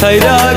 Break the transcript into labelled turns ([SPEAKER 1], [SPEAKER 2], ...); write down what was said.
[SPEAKER 1] সাইরা